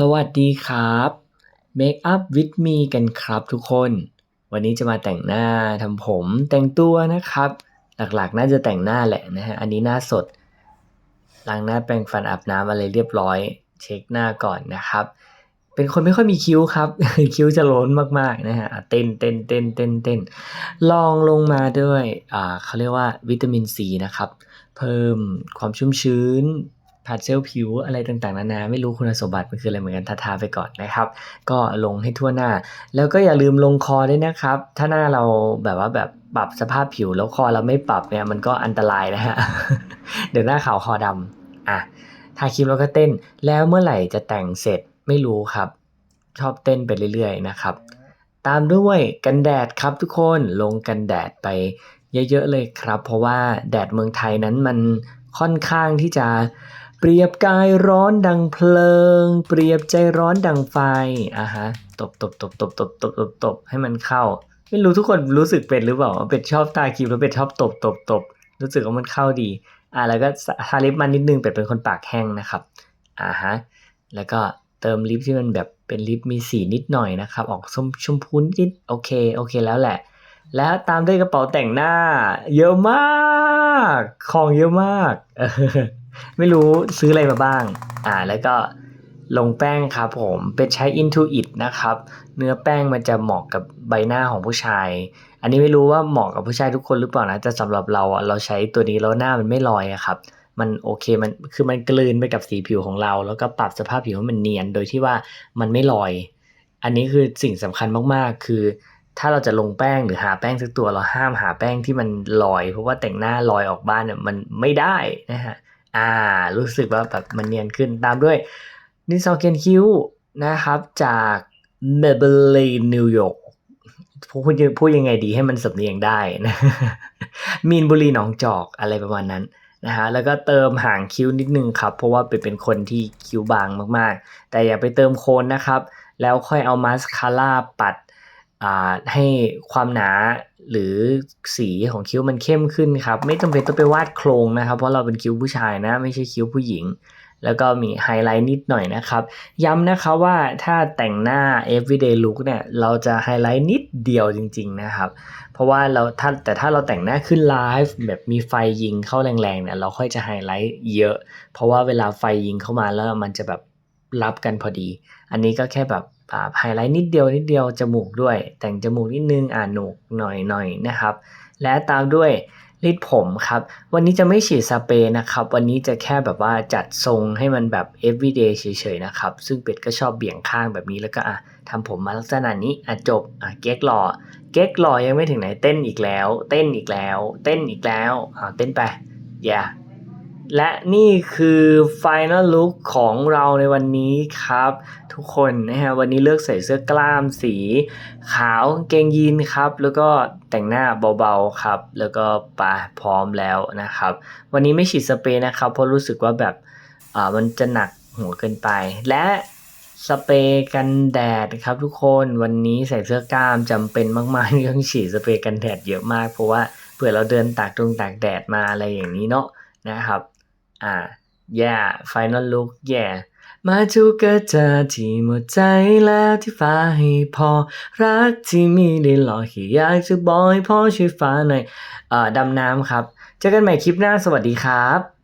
สวัสดีครับ Make up with me กันครับทุกคน วันนี้จะมาแต่งหน้าทำผมแต่งตัวนะครับ หลักๆ น่าจะแต่งหน้าแหละนะฮะ อันนี้หน้าสด ล้างหน้าแปรงฟันอาบน้ำอะไรเรียบร้อย เช็คหน้าก่อนนะครับ เป็นคนไม่ค่อยมีคิ้วครับ คิ้วจะล้นมากๆนะฮะอะเต้นเต้นเต้นเต้นเต้นลองลงมาด้วย อ่าเขาเรียกว่าวิตามินซีนะครับ เพิ่มความชุ่มชื้น ผัดเซลล์ผิวอะไรต่างๆนานาไม่รู้คุณสมบัติมันคืออะไรเหมือนกันทาๆไปก่อนนะครับ ก็ลงให้ทั่วหน้า แล้วก็อย่าลืมลงคอด้วยนะครับ ถ้าหน้าเราแบบว่าแบบปรับสภาพผิวแล้วคอเราไม่ปรับเนี่ยมันก็อันตรายนะฮะเดี๋ยวหน้าขาวคอดำอะทาครีมแล้วก็เต้นแล้วเมื่อไหร่จะแต่งเสร็จไม่รู้ครับ ชอบเต้นไปเรื่อยๆนะครับ ตามด้วยกันแดดครับทุกคนลงกันแดดไปเยอะๆเลยครับ เพราะว่าแดดเมืองไทยนั้นมันค่อนข้างที่จะ เปรียบกายร้อนดังเพลิง เปรียบใจร้อนดังไฟอะฮะตบตบตบตบตบตบตบตบให้มันเข้า ไม่รู้ทุกคนรู้สึกเป็นหรือเปล่าเป็ดชอบตาครีมแล้วเป็ดชอบตบตบตบรู้สึกว่ามันเข้าดีอะแล้วก็ทาลิปมันนิดนึงเป็ดเป็นคนปากแห้งนะครับอ่าฮะแล้วก็เติมลิปที่มันแบบเป็นลิปมีสีนิดหน่อยนะครับ ออกชมชมพูนิดโอเคโอเคแล้วแหละ แล้วตามด้วยกระเป๋าแต่งหน้า เยอะมาก ของเยอะมาก ไม่รู้ซื้ออะไรมาบ้าง อ่า แล้วก็ลงแป้งครับผมเป็นใช้ Intuit นะครับ เนื้อแป้งมันจะเหมาะกับใบหน้าของผู้ชาย อันนี้ไม่รู้ว่าเหมาะกับผู้ชายทุกคนหรือเปล่านะแต่สำหรับเราอะเราใช้ตัวนี้แล้วหน้ามันไม่ลอยอะครับ มันโอเคมันคือมันกลืนไปกับสีผิวของเรา แล้วก็ปรับสภาพผิวให้มันเนียนโดยที่ว่ามันไม่ลอย อันนี้คือสิ่งสำคัญมากๆ คือ ถ้าเราจะลงแป้งหรือหาแป้งสักตัวเราห้ามหาแป้งที่มันลอย เพราะว่าแต่งหน้าลอยออกบ้านเนี่ยมันไม่ได้นะฮะ อ่า รู้สึกว่าแบบมันเนียนขึ้นตามด้วยดินสอเขียนคิ้วนะครับจาก Maybelline New York พูดพูดยังไงดีให้มันสำเนียงได้นะมีนบุรีหนองจอกอะไรประมาณนั้นนะฮะแล้วก็เติมห่างคิ้วนิดนึงครับ เพราะว่าเป็นเป็นคนที่คิ้วบางมากๆ แต่อย่าไปเติมโคนนะครับ แล้วค่อยเอามาสคาร่าปัด ให้ความหนาหรือสีของคิ้วมันเข้มขึ้นครับ ไม่จำเป็นต้องไปวาดโครงนะครับ เพราะเราเป็นคิ้วผู้ชายนะ ไม่ใช่คิ้วผู้หญิง แล้วก็มีไฮไลท์นิดหน่อยนะครับ ย้ำนะครับว่าถ้าแต่งหน้า everyday look เนี่ยเราจะไฮไลท์นิดเดียวจริง ๆนะครับ เพราะว่าเราถ้าแต่ถ้าเราแต่งหน้าขึ้นไลฟ์แบบมีไฟยิงเข้าแรงๆเนี่ยเราค่อยจะไฮไลท์เยอะ เพราะว่าเวลาไฟยิงเข้ามาแล้วมันจะแบบรับกันพอดี อันนี้ก็แค่แบบ ไฮไลท์นิดเดียวนิดเดียวจมูกด้วย แต่งจมูกนิดนึงอ่าหนกหน่อยหน่อยนะครับ และตามด้วยรีดผมครับ วันนี้จะไม่ฉีดสเปรย์นะครับ วันนี้จะแค่แบบว่าจัดทรงให้มันแบบ everyday เฉยๆนะครับ ซึ่งเป็ดก็ชอบเบี่ยงข้างแบบนี้แล้วก็อะทำผมมาลักษณะนี้อะจบอะเก๊กหล่อเก๊กหล่อยังไม่ถึงไหนเต้นอีกแล้ว เต้นอีกแล้ว เต้นอีกแล้วอ่าเต้นไป yeah และนี่คือ Final Look ของเราในวันนี้ครับ ทุกคนนะฮะวันนี้เลือกใส่เสื้อกล้ามสี ขาวเกงยีนครับ แล้วก็แต่งหน้าเบาๆครับ แล้วก็ปาพร้อมแล้วนะครับ วันนี้ไม่ฉีดสเปรย์นะครับ เพราะรู้สึกว่าแบบอ่ามันจะหนักหัวเกินไป และสเปรย์กันแดดครับทุกคนวันนี้ใส่เสื้อกล้ามจำเป็นมากๆที่ต้องฉีดสเปรย์กันแดดเยอะมาก เพราะว่าเผื่อเราเดินตากตรงตากแดดมาอะไรอย่างนี้เนาะนะครับ อ่า yeah final look yeah มาจูกกับเจอที่หมดใจแล้วที่ฟ้าให้พอ รักที่มีได้หลอกแค่อยากจะบอกให้พ่อช่วยฟ้าหน่อยเอ่อดำน้ำครับ เจอกันใหม่คลิปหน้าสวัสดีครับ